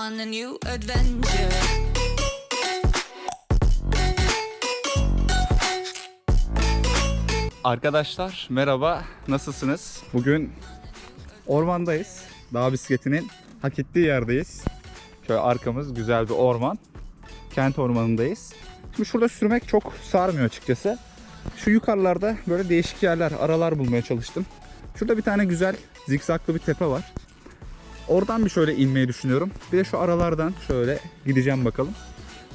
on a new adventure. Arkadaşlar merhaba nasılsınız? Bugün ormandayız. Dağ bisikletinin hak ettiği yerdeyiz. Şöyle arkamız güzel bir orman. Kent ormanındayız. Şimdi şurada sürmek çok sarmıyor açıkçası. Şu yukarılarda böyle değişik yerler, aralar bulmaya çalıştım. Şurada bir tane güzel zikzaklı bir tepe var. Oradan bir şöyle inmeyi düşünüyorum. Bir de şu aralardan şöyle gideceğim bakalım.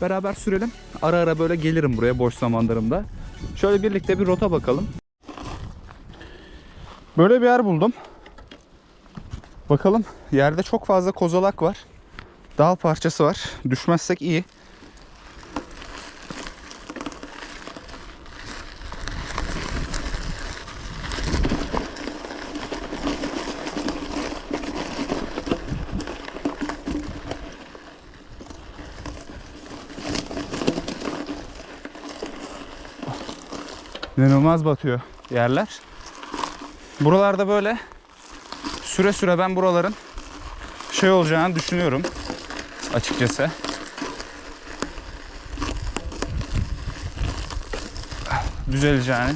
Beraber sürelim. Ara ara böyle gelirim buraya boş zamanlarımda. Şöyle birlikte bir rota bakalım. Böyle bir yer buldum. Bakalım yerde çok fazla kozalak var. Dal parçası var. Düşmezsek iyi. İnanılmaz batıyor yerler. Buralarda böyle süre süre ben buraların şey olacağını düşünüyorum açıkçası. Düzeleceğini.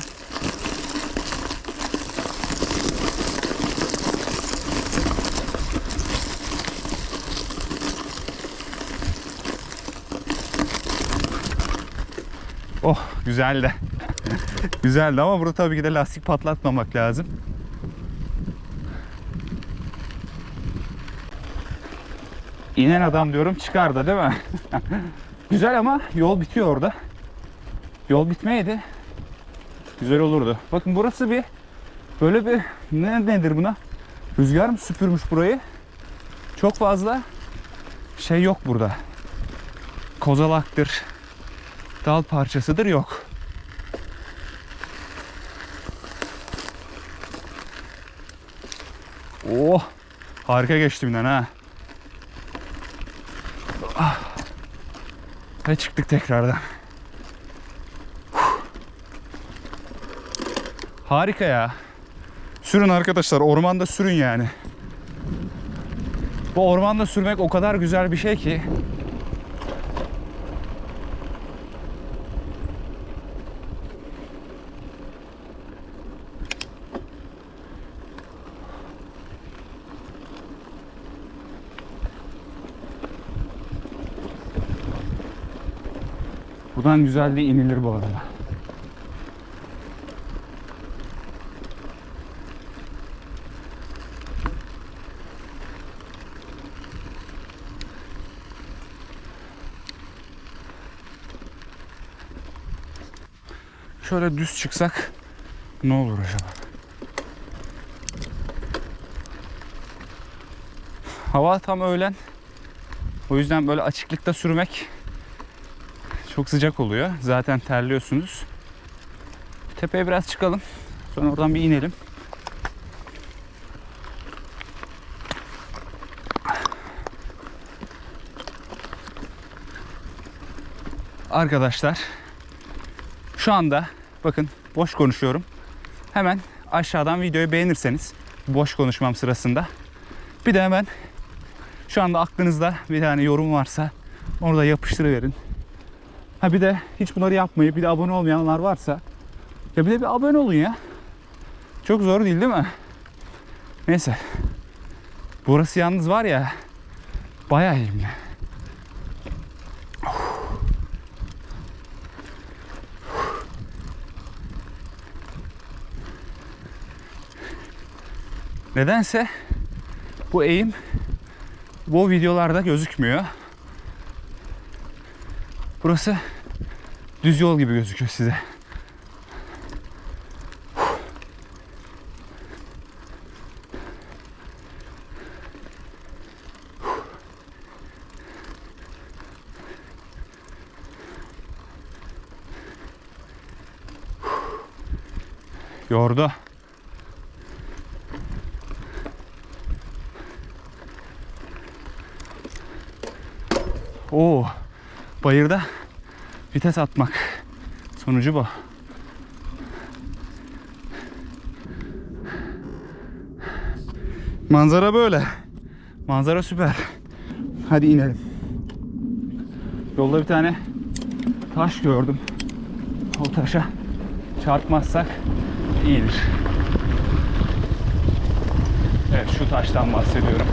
Oh güzeldi. Güzeldi ama burada tabii ki de lastik patlatmamak lazım. İnen adam diyorum çıkar da değil mi? Güzel ama yol bitiyor orada. Yol bitmeydi. Güzel olurdu. Bakın burası bir böyle bir ne nedir buna? Rüzgar mı süpürmüş burayı? Çok fazla şey yok burada. Kozalaktır, dal parçasıdır yok. Oh! Harika geçtim inan ha. Ah. Ve çıktık tekrardan. Harika ya. Sürün arkadaşlar. Ormanda sürün yani. Bu ormanda sürmek o kadar güzel bir şey ki. Buradan güzel de inilir bu arada. Şöyle düz çıksak ne olur acaba? Hava tam öğlen. O yüzden böyle açıklıkta sürmek çok sıcak oluyor. Zaten terliyorsunuz. Tepeye biraz çıkalım. Sonra oradan bir inelim. Arkadaşlar şu anda bakın boş konuşuyorum. Hemen aşağıdan videoyu beğenirseniz boş konuşmam sırasında bir de hemen şu anda aklınızda bir tane yorum varsa orada yapıştırıverin. Ha bir de hiç bunları yapmayıp bir de abone olmayanlar varsa ya bir de bir abone olun ya. Çok zor değil değil mi? Neyse. Burası yalnız var ya bayağı eğimli. Nedense bu eğim bu videolarda gözükmüyor. Burası düz yol gibi gözüküyor size. Yordu. Oo, bayırda vites atmak. Sonucu bu. Manzara böyle. Manzara süper. Hadi inelim. Yolda bir tane taş gördüm. O taşa çarpmazsak iyidir. Evet şu taştan bahsediyorum.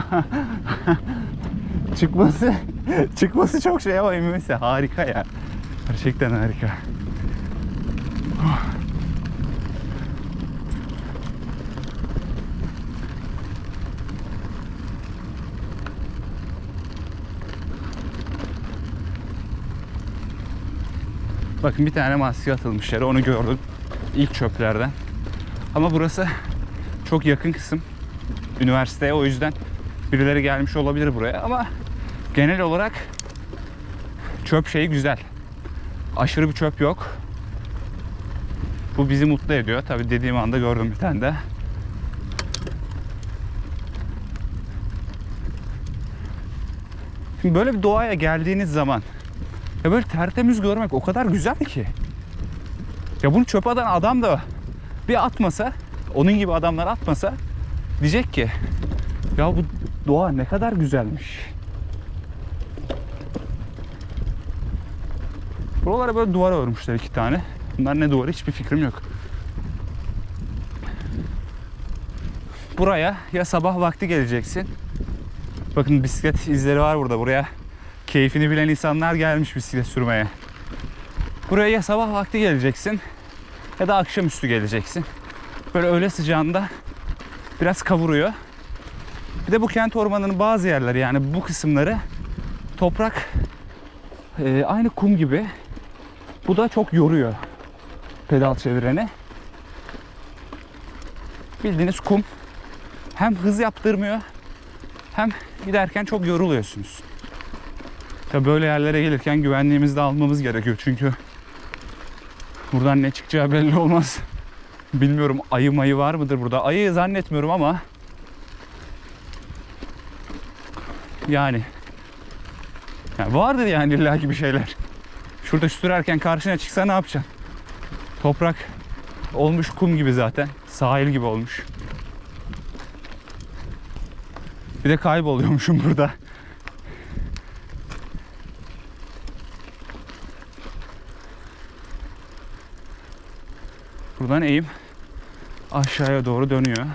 çıkması çıkması çok şey ama inmesi harika ya. Gerçekten harika. Bakın bir tane maske atılmış yere onu gördüm. İlk çöplerden. Ama burası çok yakın kısım üniversiteye o yüzden birileri gelmiş olabilir buraya ama genel olarak çöp şeyi güzel. Aşırı bir çöp yok. Bu bizi mutlu ediyor. Tabi dediğim anda gördüm bir tane de. Şimdi böyle bir doğaya geldiğiniz zaman ya böyle tertemiz görmek o kadar güzel ki. Ya bunu çöp atan adam da bir atmasa, onun gibi adamlar atmasa diyecek ki ya bu doğa ne kadar güzelmiş. Buralara böyle duvar örmüşler iki tane. Bunlar ne duvarı hiçbir fikrim yok. Buraya ya sabah vakti geleceksin. Bakın bisiklet izleri var burada. Buraya keyfini bilen insanlar gelmiş bisiklet sürmeye. Buraya ya sabah vakti geleceksin ya da akşamüstü geleceksin. Böyle öğle sıcağında biraz kavuruyor. Bir de bu kent ormanının bazı yerleri yani bu kısımları toprak e, aynı kum gibi. Bu da çok yoruyor pedal çevireni. Bildiğiniz kum hem hız yaptırmıyor hem giderken çok yoruluyorsunuz. Tabii böyle yerlere gelirken güvenliğimizi de almamız gerekiyor çünkü buradan ne çıkacağı belli olmaz. Bilmiyorum ayı mayı var mıdır burada? Ayı zannetmiyorum ama yani, yani vardır yani illaki bir şeyler. Şurada sürerken karşına çıksa ne yapacaksın? Toprak olmuş kum gibi zaten. Sahil gibi olmuş. Bir de kayboluyormuşum burada. Buradan eğim aşağıya doğru dönüyor.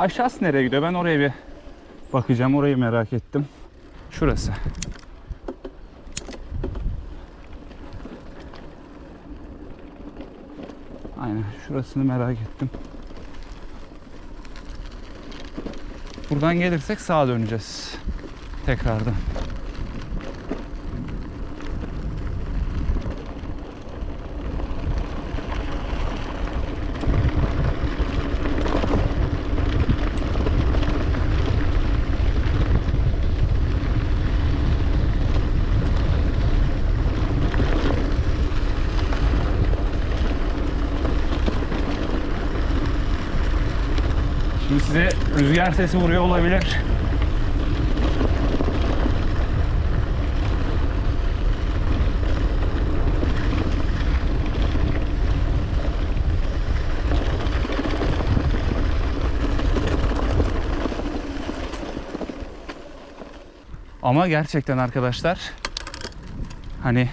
Aşağısı nereye gidiyor? Ben oraya bir bakacağım. Orayı merak ettim. Şurası. Aynen şurasını merak ettim. Buradan gelirsek sağa döneceğiz. Tekrardan. Şimdi size rüzgar sesi vuruyor olabilir. Ama gerçekten arkadaşlar hani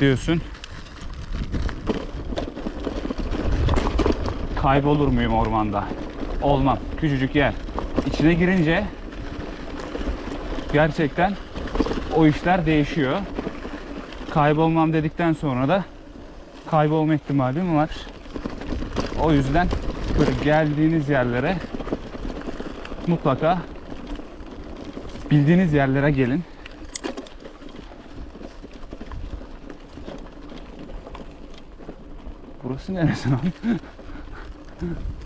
diyorsun kaybolur muyum ormanda? Olmam. Küçücük yer. İçine girince gerçekten o işler değişiyor. Kaybolmam dedikten sonra da kaybolma ihtimalim var. O yüzden böyle geldiğiniz yerlere mutlaka bildiğiniz yerlere gelin. Burası neresi lan?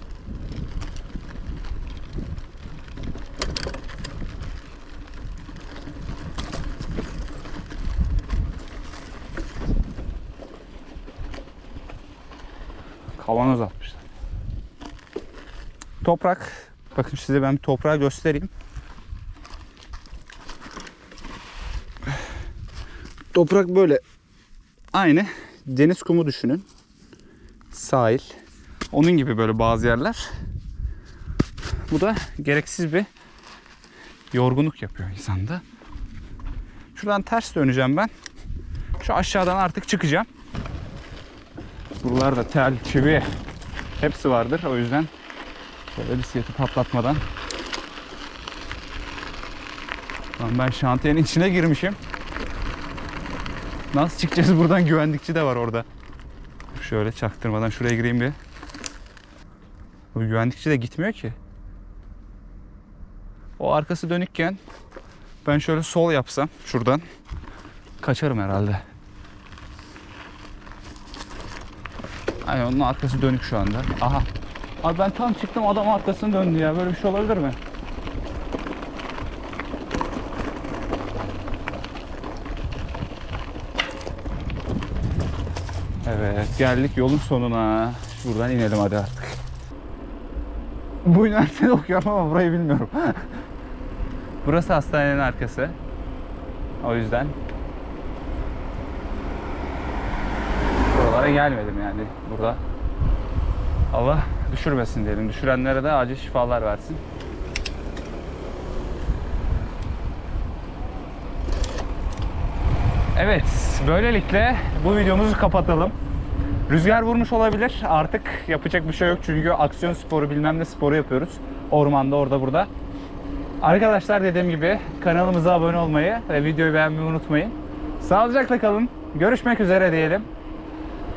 Toprak. Bakın size ben bir toprağı göstereyim. Toprak böyle. Aynı deniz kumu düşünün. Sahil. Onun gibi böyle bazı yerler. Bu da gereksiz bir yorgunluk yapıyor insanda. Şuradan ters döneceğim ben. Şu aşağıdan artık çıkacağım. Buralarda tel, çivi hepsi vardır. O yüzden şöyle bisikleti patlatmadan. Lan ben şantiyenin içine girmişim. Nasıl çıkacağız buradan? Güvenlikçi de var orada. Şöyle çaktırmadan şuraya gireyim bir. Bu güvenlikçi de gitmiyor ki. O arkası dönükken ben şöyle sol yapsam şuradan kaçarım herhalde. Aynen onun arkası dönük şu anda. Aha. Abi ben tam çıktım adam arkasını döndü ya. Böyle bir şey olabilir mi? Evet geldik yolun sonuna. Buradan inelim hadi artık. Bu üniversitede okuyorum ama burayı bilmiyorum. Burası hastanenin arkası. O yüzden buralara gelmedim yani burada. Allah düşürmesin diyelim. Düşürenlere de acil şifalar versin. Evet, böylelikle bu videomuzu kapatalım. Rüzgar vurmuş olabilir. Artık yapacak bir şey yok çünkü aksiyon sporu bilmem ne sporu yapıyoruz. Ormanda orada burada. Arkadaşlar dediğim gibi kanalımıza abone olmayı ve videoyu beğenmeyi unutmayın. Sağlıcakla kalın. Görüşmek üzere diyelim.